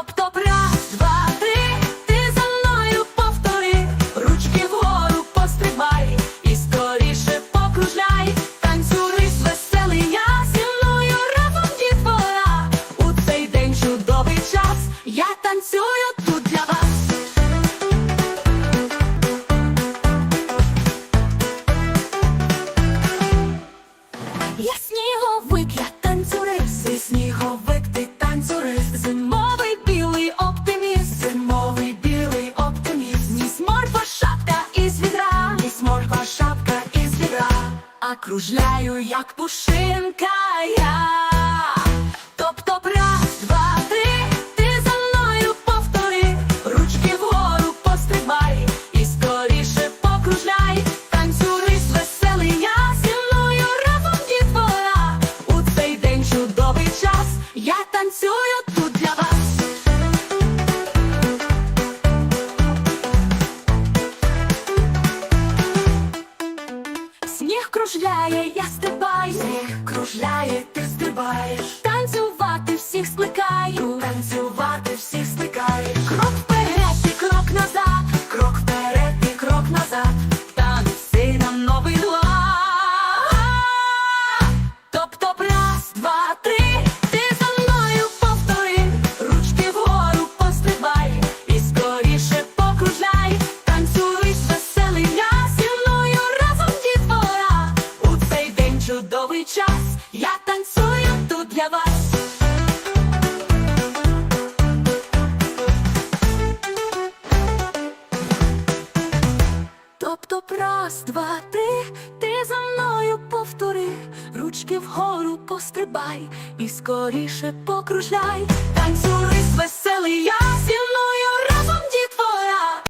Раз, два, три, ти за мною повтори, ручки вгору пострибай і скоріше покружляй, танцюй веселий я зі мною дітвора. У цей день чудовий час, я танцюю кружляю, як пушинка я. Топ-топ, раз, Сніг кружляє, я стрибаю, сніг кружляє, ти стрибаєш. Час, я танцюю тут для вас. Топ-топ, раз, два, три, ти за мною повтори, ручки вгору пострибай і скоріше покружляй, танцюй веселий я